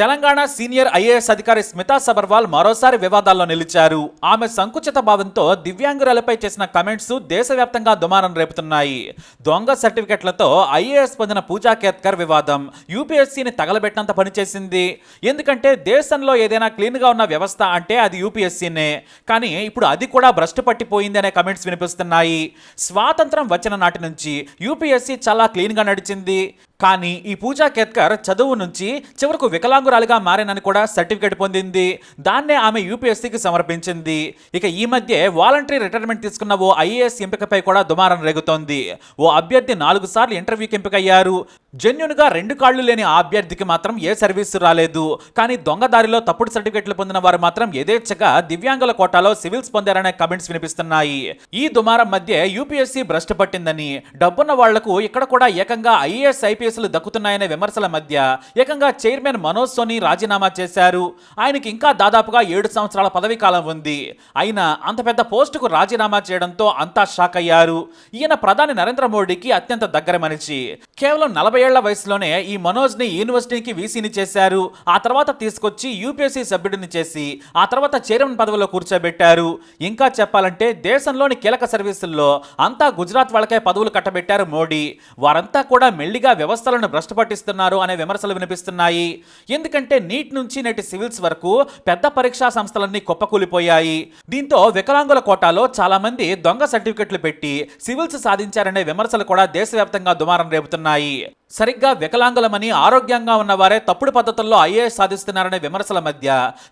Telangana senior IAS అధికారి స్మితా సబర్వాల్ మరోసారి వివాదాల్లో నిలిచారు. ఆమె సంకుచిత భావంతో దివ్యాంగురాలపై చేసిన కమెంట్స్ దేశవ్యాప్తంగా దుమారం రేపుతున్నాయి. దొంగ సర్టిఫికెట్లతో ఐఏఎస్ పొందిన పూజా కేత్కర్ వివాదం యూపీఎస్సీని తగలబెట్టినంత పనిచేసింది. ఎందుకంటే దేశంలో ఏదైనా క్లీన్గా ఉన్న వ్యవస్థ అంటే అది యూపీఎస్సీనే. కానీ ఇప్పుడు అది కూడా భ్రష్టు పట్టిపోయింది అనే కమెంట్స్ వినిపిస్తున్నాయి. స్వాతంత్రం వచ్చిన నాటి నుంచి యూపీఎస్సీ చాలా క్లీన్గా నడిచింది. కానీ ఈ పూజా కేత్కర్ చదువు నుంచి చివరకు వికలాంగురాలిగా మారేనని కూడా సర్టిఫికేట్ పొందింది. దాన్నే ఆమె యూపీఎస్సీకి సమర్పించింది. ఇక ఈ మధ్య వాలంటరీ రిటైర్మెంట్ తీసుకున్న ఓ ఐఏఎస్ ఎంపికపై కూడా దుమారం రేగుతోంది. ఓ అభ్యర్థి నాలుగు సార్లు ఇంటర్వ్యూకి ఎంపికయ్యారు. జెన్యున్గా రెండు కాళ్ళు లేని ఆ అభ్యర్థికి మాత్రం ఏ సర్వీసు రాలేదు. కానీ దొంగదారిలో తప్పుడు సర్టిఫికెట్లు పొందిన వారు మాత్రం యథేచ్ఛగా దివ్యాంగుల కోటాలో సివిల్స్ పొందారనే కమెంట్స్ వినిపిస్తున్నాయి. ఈ దుమారం మధ్య యూపీఎస్సీ భ్రష్టు పట్టిందని. డబ్బున్న వాళ్ళకు ఇక్కడ కూడా ఏకంగా ఐఏఎస్ ఐపీఎస్లు దక్కుతున్నాయనే విమర్శల మధ్య ఏకంగా చైర్మన్ మనోజ్ సోని రాజీనామా చేశారు. ఆయనకి ఇంకా దాదాపుగా ఏడు సంవత్సరాల పదవీ కాలం ఉంది. అయినా అంత పెద్ద పోస్టుకు రాజీనామా చేయడంతో అంతా షాక్ అయ్యారు. ఈయన ప్రధాని నరేంద్ర మోడీకి అత్యంత దగ్గర మనిషి. కేవలం నలభై ఏళ్ళ వయసులోనే ఈ మనోజ్ని యూనివర్సిటీకి వీసీని చేశారు. ఆ తర్వాత తీసుకొచ్చి యూపీఎస్సీ సభ్యుడిని చేసి ఆ తర్వాత చైర్మన్ పదవిలో కూర్చోబెట్టారు. ఇంకా చెప్పాలంటే దేశంలోని కీలక సర్వీసుల్లో అంతా గుజరాత్ వాళ్ళకే పదవులు కట్టబెట్టారు మోడీ. వారంతా కూడా మెల్లిగా వ్యవస్థలను భ్రష్టు పట్టిస్తున్నారు అనే విమర్శలు వినిపిస్తున్నాయి. ఎందుకంటే నీట్ నుంచి నేటి సివిల్స్ వరకు పెద్ద పరీక్షా సంస్థలన్నీ కుప్పకూలిపోయాయి. దీంతో వికలాంగుల కోటాలో చాలామంది దొంగ సర్టిఫికెట్లు పెట్టి సివిల్స్ సాధించారనే విమర్శలు కూడా దేశవ్యాప్తంగా దుమారం రేపుతున్నాయి. సరిగ్గా వికలాంగులమని ఆరోగ్యంగా ఉన్నవారే తప్పుడు పద్ధతుల్లో ఐఏఎస్ సాధిస్తున్నారనే విమర్శల మధ్య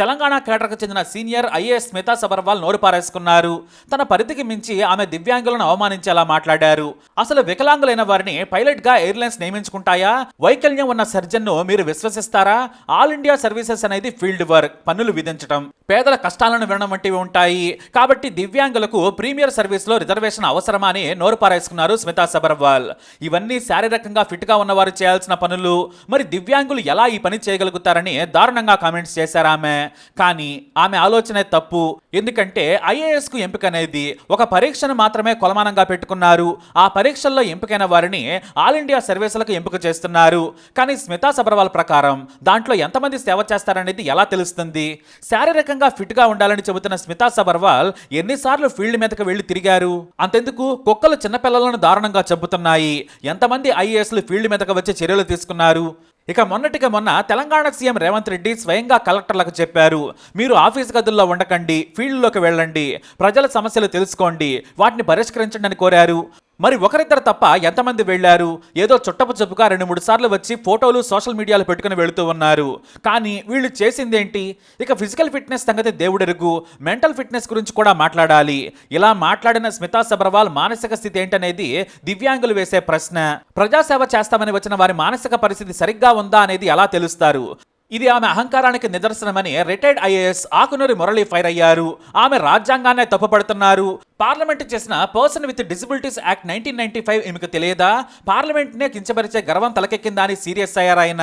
తెలంగాణ కేటర్కు చెందిన సీనియర్ ఐఏఎస్ స్మితా సబర్వాల్ నోరుపారేసుకున్నారు తన పరిధికి మించి ఆమె దివ్యాంగులను అవమానించేలా మాట్లాడారు. అసలు వికలాంగులైన వారిని పైలట్గా ఎయిర్లైన్స్ నియమించుకుంటాయా? వైకల్యం ఉన్న సర్జన్ను మీరు విశ్వసిస్తారా? ఆల్ ఇండియా సర్వీసెస్ అనేది ఫీల్డ్ వర్క్ పన్నులు విధించడం పేదల కష్టాలను వినడం వంటివి ఉంటాయి. కాబట్టి దివ్యాంగులకు ప్రీమియర్ సర్వీస్లో రిజర్వేషన్ అవసరమా అని నోరు పారేసుకున్నారు స్మితా సబర్వాల్. ఇవన్నీ శారీరకంగా ఫిట్గా ఉన్నవారు చేయాల్సిన పనులు. మరి దివ్యాంగులు ఎలా ఈ పని చేయగలుగుతారని దారుణంగా కామెంట్స్ చేశారు ఆమె. కానీ ఆమె ఆలోచనే తప్పు. ఎందుకంటే ఐఏఎస్కు ఎంపిక అనేది ఒక పరీక్షను మాత్రమే కొలమానంగా పెట్టుకున్నారు. ఆ పరీక్షల్లో ఎంపికైన వారిని ఆల్ ఇండియా సర్వీసులకు ఎంపిక చేస్తున్నారు. కానీ స్మితా సబర్వాల్ ప్రకారం దాంట్లో ఎంతమంది సేవ చేస్తారనేది ఎలా తెలుస్తుంది? శారీరకంగా ఫిట్గా ఉండాలని చెబుతున్న స్మితా సబర్వాల్ ఎన్నిసార్లు ఫీల్డ్ మీదకి వెళ్ళి తిరిగారు? అంతెందుకు? కుక్కలు చిన్నపిల్లలను దారుణంగా చంపుతున్నాయి. ఎంతమంది ఐఏఎస్లు ఫీల్డ్ మీదకి వచ్చి చర్యలు తీసుకున్నారు? ఇక మొన్నటిగా మొన్న తెలంగాణ సీఎం రేవంత్ రెడ్డి స్వయంగా కలెక్టర్లకు చెప్పారు. మీరు ఆఫీస్ గదుల్లో ఉండకండి ఫీల్డ్లోకి వెళ్ళండి. ప్రజల సమస్యలు తెలుసుకోండి. వాటిని పరిష్కరించండి అని కోరారు. మరి ఒకరిద్దరు తప్ప ఎంతమంది వెళ్ళారు? ఏదో చుట్టపు చెప్పుగా రెండు మూడు సార్లు వచ్చి ఫోటోలు సోషల్ మీడియాలో పెట్టుకుని వెళుతూ ఉన్నారు. కానీ వీళ్ళు చేసిందేంటి? ఇక ఫిజికల్ ఫిట్నెస్ సంగతి దేవుడెరుగు. మెంటల్ ఫిట్నెస్ గురించి కూడా మాట్లాడాలి. ఇలా మాట్లాడిన స్మితా సబర్వాల్ మానసిక స్థితి ఏంటనేది దివ్యాంగులు వేసే ప్రశ్న. ప్రజాసేవ చేస్తామని వచ్చిన వారి మానసిక పరిస్థితి సరిగ్గా ఉందా అనేది ఎలా తెలుస్తారు? ఇది ఆమె అహంకారానికి నిదర్శనమని retired IAS Akunuri Murali fire అయ్యారు. ఆమె రాజ్యాంగాన్నే తప్పుపడుతున్నారు. పార్లమెంట్ చేసిన person with disabilities act nineteen ninety five ఈమెకు తెలియదా? పార్లమెంట్నే కించపరిచే గర్వం తలకెక్కిందా అని సీరియస్ అయ్యారు ఆయన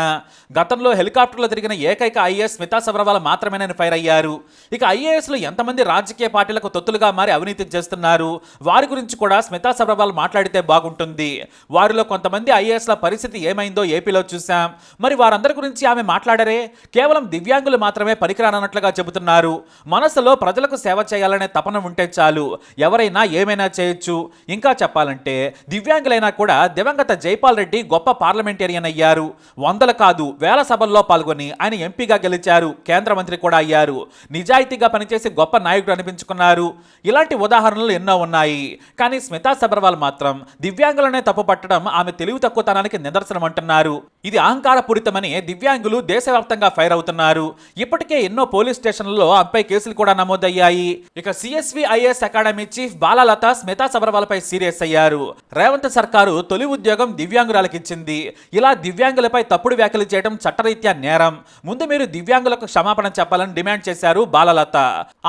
గతంలో హెలికాప్టర్లో తిరిగిన ఏకైక ఐఏఎస్ స్మితా సబర్వాల్ మాత్రమేనని ఫైర్ అయ్యారు. ఇక ఐఏఎస్లు ఎంతమంది రాజకీయ పార్టీలకు తొత్తులుగా మారి అవినీతి చేస్తున్నారు? వారి గురించి కూడా స్మితా సబర్వాల్ మాట్లాడితే బాగుంటుంది. వారిలో కొంతమంది ఐఏఎస్ల పరిస్థితి ఏమైందో ఏపీలో చూశాం. మరి వారందరి గురించి ఆమె మాట్లాడరే? కేవలం దివ్యాంగులు మాత్రమే పనికిరానన్నట్లుగా చెబుతున్నారు. మనసులో ప్రజలకు సేవ చేయాలనే తపన ఉంటే చాలు. ఎవరైనా ఏమైనా చేయొచ్చు. ఇంకా చెప్పాలంటే దివ్యాంగులైనా కూడా దివంగత జైపాల్ రెడ్డి గొప్ప పార్లమెంటేరియన్ అయ్యారు. వందల కాదు వేల సభల్లో పాల్గొని ఆయన ఎంపీగా గెలిచారు. కేంద్ర మంత్రి కూడా అయ్యారు. నిజాయితీగా పనిచేసి గొప్ప నాయకుడు అనిపించుకున్నారు. ఇలాంటి ఉదాహరణలు ఎన్నో ఉన్నాయి. కానీ స్మితా సబర్వాల్ మాత్రం దివ్యాంగులనే తప్పు పట్టడం ఆమె తెలివి తక్కువతనానికి నిదర్శనం అంటున్నారు. ఇది అహంకారపూరితమని దివ్యాంగులు దేశవ్యాప్తంగా ఫైర్ అవుతున్నారు. ఇప్పటికే ఎన్నో పోలీస్ స్టేషన్లలో ఆమెపై కేసులు కూడా నమోదయ్యాయి. ఇక CSV IAS academy chief Balalatha Smita సబర్వాలపై serious అయ్యారు. రేవంత్ సర్కారు తొలి ఉద్యోగం దివ్యాంగురాలకు ఇచ్చింది ఇలా దివ్యాంగులపై తప్పుడు వ్యాఖ్యలు చేయడం చట్టరీత్యా నేరం. ముందు మీరు దివ్యాంగులకు క్షమాపణ చెప్పాలని డిమాండ్ చేశారు బాలలత.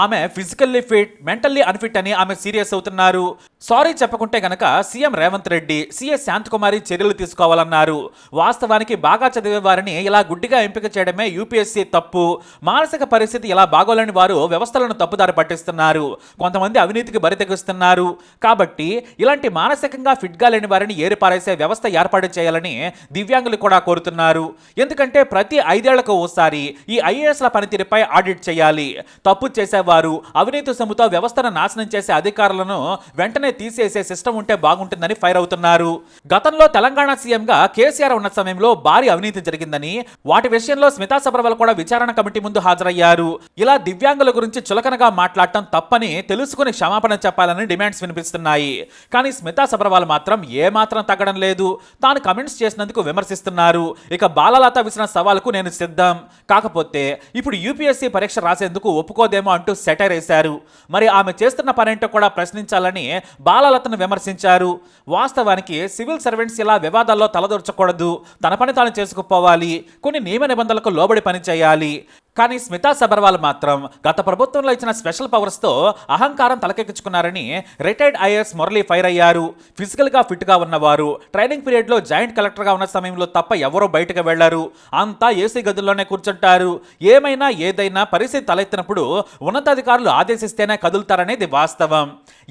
ఆమె ఫిజికల్లీ ఫిట్ మెంటల్లీ అన్ఫిట్ అని ఆమె సీరియస్ అవుతున్నారు. సారీ చెప్పకుంటే గనక సీఎం రేవంత్ రెడ్డి సీఎస్ శాంతకుమారి చర్యలు తీసుకోవాలన్నారు. వాస్తవానికి బాగా చదివే వారిని ఇలా గుడ్డిగా ఎంపిక చేయడమే యూపీఎస్సీ తప్పు. మానసిక పరిస్థితి ఇలా బాగోలేని వారు వ్యవస్థలను తప్పుదారి పట్టిస్తున్నారు. కొంతమంది అవినీతికి బరితెగిస్తున్నారు కాబట్టి ఇలాంటి మానసికంగా ఫిట్గా లేని వారిని ఏరిపారేసే వ్యవస్థ ఏర్పాటు చేయాలని దివ్యాంగులు కూడా కోరుతున్నారు. ఎందుకంటే ప్రతి ఐదేళ్ళకు ఓసారి ఈ ఐఏఎస్ల పనితీరుపై ఆడిట్ చేయాలి. తప్పు చేసేవారు అవినీతి సొమ్ముతో వ్యవస్థను నాశనం చేసే అధికారులను వెంటనే తీసేసే సిస్టమ్ ఉంటే బాగుంటుందని ఫైర్ అవుతున్నారు. గతంలో తెలంగాణ సీఎంగా కేసీఆర్ ఉన్న సమయంలో భారీ అవినీతి జరిగిందని వాటి విషయంలో స్మితా సబర్వాల్ కూడా విచారణ కమిటీ ముందు హాజరయ్యారు. ఇలా దివ్యాంగుల గురించి చులకనగా మాట్లాడటం తప్పని తెలుసుకుని క్షమాపణ చెప్పాలని డిమాండ్స్ వినిపిస్తున్నాయి. కానీ స్మితా సబర్వాల్ మాత్రం ఏమాత్రం తగ్గడం లేదు. తాను కమెంట్స్ చేసినందుకు విమర్శిస్తున్నారు. ఇక బాలలత విసిన సవాల్కు నేను సిద్ధం. కాకపోతే ఇప్పుడు యూపీఎస్సీ పరీక్ష రాసేందుకు ఒప్పుకోదేమో అంటూ సెటైర్ వేశారు మరి ఆమె చేస్తున్న పనేంటో కూడా ప్రశ్నించాలని బాలలతను విమర్శించారు. వాస్తవానికి సివిల్ సర్వెంట్స్ ఇలా వివాదాల్లో తలదూర్చకూడదు. తన పని తాను చేసుకుపోవాలి. కొన్ని నియమ నిబంధనలకు లోబడి పని చేయాలి. కానీ స్మితా సబర్వాల్ మాత్రం గత ప్రభుత్వంలో ఇచ్చిన స్పెషల్ పవర్స్తో అహంకారం తలకెక్కించుకున్నారని రిటైర్డ్ ఐఏఎస్ మురళీ ఫైర్ అయ్యారు. ఫిజికల్గా ఫిట్గా ఉన్నవారు. ట్రైనింగ్ పీరియడ్లో జాయింట్ కలెక్టర్గా ఉన్న సమయంలో తప్ప ఎవరో బయటకు వెళ్ళారు అంతా ఏసీ గదుల్లోనే కూర్చుంటారు. ఏమైనా ఏదైనా పరిస్థితి తలెత్తినప్పుడు ఉన్నతాధికారులు ఆదేశిస్తేనే కదులుతారనేది వాస్తవం.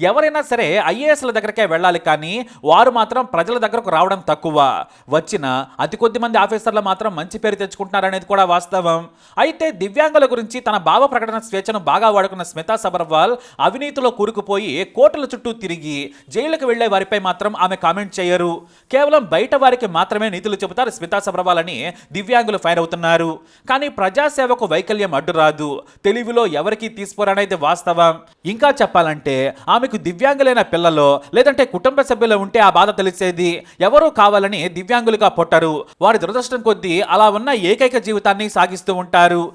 ఎవరైనా సరే ఐఏఎస్ల దగ్గరకే వెళ్ళాలి కానీ వారు మాత్రం ప్రజల దగ్గరకు రావడం తక్కువ. వచ్చిన అతి కొద్ది మంది ఆఫీసర్లు మాత్రం మంచి పేరు తెచ్చుకుంటున్నారనేది కూడా వాస్తవం. అయితే దివ్యాంగుల గురించి తన భావ ప్రకటన స్వేచ్ఛను బాగా వాడుకున్న స్మితా సబర్వాల్ అవినీతిలో కూరుకుపోయి కోటల చుట్టూ తిరిగి జైలుకు వెళ్ళే వారిపై మాత్రం ఆమె కామెంట్ చేయరు. కేవలం బయట వారికి మాత్రమే నీతులు చెబుతారు స్మితా సబర్వాల్ అని దివ్యాంగులు ఫైర్ అవుతున్నారు. కానీ ప్రజాసేవకు వైకల్యం అడ్డురాదు తెలివిలో ఎవరికి తీసుకురానైతే వాస్తవం. ఇంకా చెప్పాలంటే ఆమెకు దివ్యాంగులైన పిల్లలో లేదంటే కుటుంబ సభ్యులు ఉంటే ఆ బాధ తెలిసేది. ఎవరూ కావాలని దివ్యాంగులుగా పొట్టరు. వారి దురదృష్టం కొద్దీ అలా ఉన్న ఏకైక జీవితాన్ని సాగిస్తూ ఉంటారు.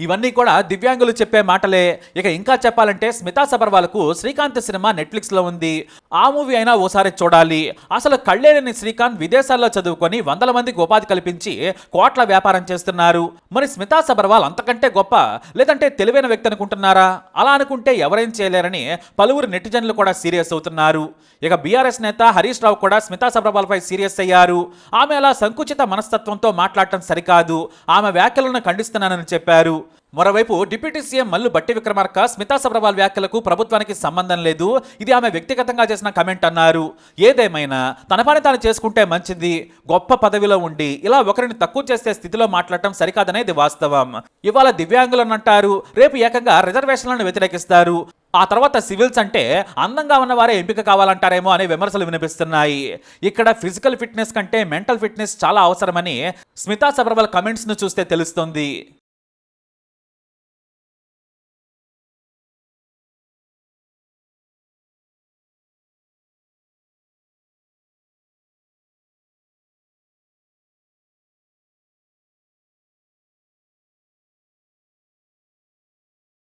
ఇవన్నీ కూడా దివ్యాంగులు చెప్పే మాటలే. ఇక ఇంకా చెప్పాలంటే స్మితా సబర్వాల్కు శ్రీకాంత్ సినిమా నెట్ఫ్లిక్స్లో ఉంది. ఆ మూవీ అయినా ఓసారి చూడాలి. అసలు కళ్ళేలేని శ్రీకాంత్ విదేశాల్లో చదువుకొని వందల మందికి ఉపాధి కల్పించి కోట్ల వ్యాపారం చేస్తున్నారు. మరి స్మితా సబర్వాల్ అంతకంటే గొప్ప లేదంటే తెలివైన వ్యక్తి అనుకుంటున్నారా? అలా అనుకుంటే ఎవరేం చేయలేరని పలువురు నెటిజన్లు కూడా సీరియస్ అవుతున్నారు. ఇక బీఆర్ఎస్ నేత హరీష్ రావు కూడా స్మితా సబర్వాల్పై సీరియస్ అయ్యారు. ఆమె అలా సంకుచిత మనస్తత్వంతో మాట్లాడటం సరికాదు. ఆమె వ్యాఖ్యలను ఖండిస్తున్నానని చెప్పారు. మరోవైపు డిప్యూటీ సీఎం మల్లు బట్టి విక్రమార్క స్మితా సబ్రవాల్ వ్యాఖ్యలకు ప్రభుత్వానికి సంబంధం లేదు. ఇది ఆమె వ్యక్తిగతంగా చేసిన కమెంట్ అన్నారు. ఏదేమైనా తన పని తాను చేసుకుంటే మంచిది గొప్ప పదవిలో ఉండి ఇలా ఒకరిని తక్కువ చేసే స్థితిలో మాట్లాడటం సరికాదనేది వాస్తవం. ఇవాళ దివ్యాంగులను అంటారు రేపు ఏకంగా రిజర్వేషన్లను వ్యతిరేకిస్తారు. ఆ తర్వాత సివిల్స్ అంటే అందంగా ఉన్నవారే ఎంపిక కావాలంటారేమో అనే విమర్శలు వినిపిస్తున్నాయి. ఇక్కడ ఫిజికల్ ఫిట్నెస్ కంటే మెంటల్ ఫిట్నెస్ చాలా అవసరమని స్మితా సబర్వాల్ కమెంట్స్ను చూస్తే తెలుస్తుంది.